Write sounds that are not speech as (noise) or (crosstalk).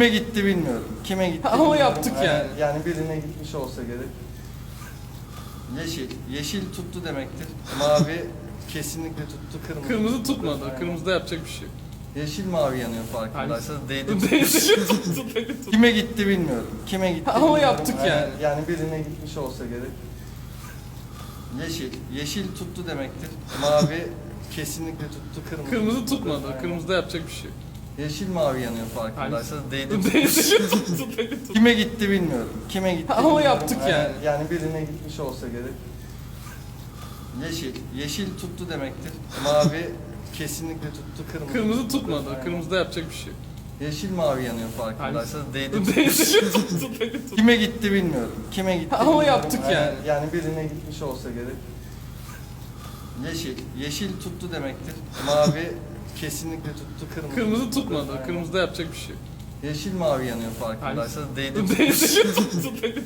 Kime gitti bilmiyorum. Kime gitti Ama bilmiyorum. yaptık yani. Yani birine gitmiş olsa gerek. Yeşil. Yeşil tuttu demektir. Mavi (laughs) kesinlikle tuttu. Kırmızı, Kırmızı tutmadı. Aynen. Kırmızıda yapacak bir şey yok. Yeşil mavi yanıyor farkındaysanız. Değdi. Değdi (laughs) (laughs) tuttu, değdi tuttu. Kime gitti bilmiyorum. Kime gitti Ama bilmiyorum. yaptık yani. Yani birine gitmiş olsa gerek. Yeşil. Yeşil tuttu demektir. Mavi kesinlikle tuttu. Kırmızı, Kırmızı tutmadı. Aynen. Kırmızıda yapacak bir şey yok. Yeşil mavi yanıyor farkındaysanız. Değdi. Değdi tuttu, değdi tuttu. Kime gitti bilmiyorum. Kime gitti Ama bilmiyorum. yaptık Aynen. yani. Yani birine gitmiş olsa gerek. Yeşil. Yeşil tuttu demektir. Mavi kesinlikle tuttu. Kırmızı, Kırmızı tutmadı. Aynen. Kırmızıda yapacak bir şey yok. Yeşil mavi yanıyor farkındaysanız. Değdi. Değdi tuttu, değdi tuttu. Kime gitti bilmiyorum. Kime gitti Ama bilmiyorum. yaptık Aynen. yani. Yani birine gitmiş olsa gerek. Yeşil. Yeşil tuttu demektir. Mavi kesinlikle tuttu. Kırmızı, Kırmızı tutmadı. Aynen. Kırmızıda yapacak bir şey. Yeşil mavi yanıyor farkındaysanız. Değdi. (laughs) Değdi tuttu, değdi tuttu.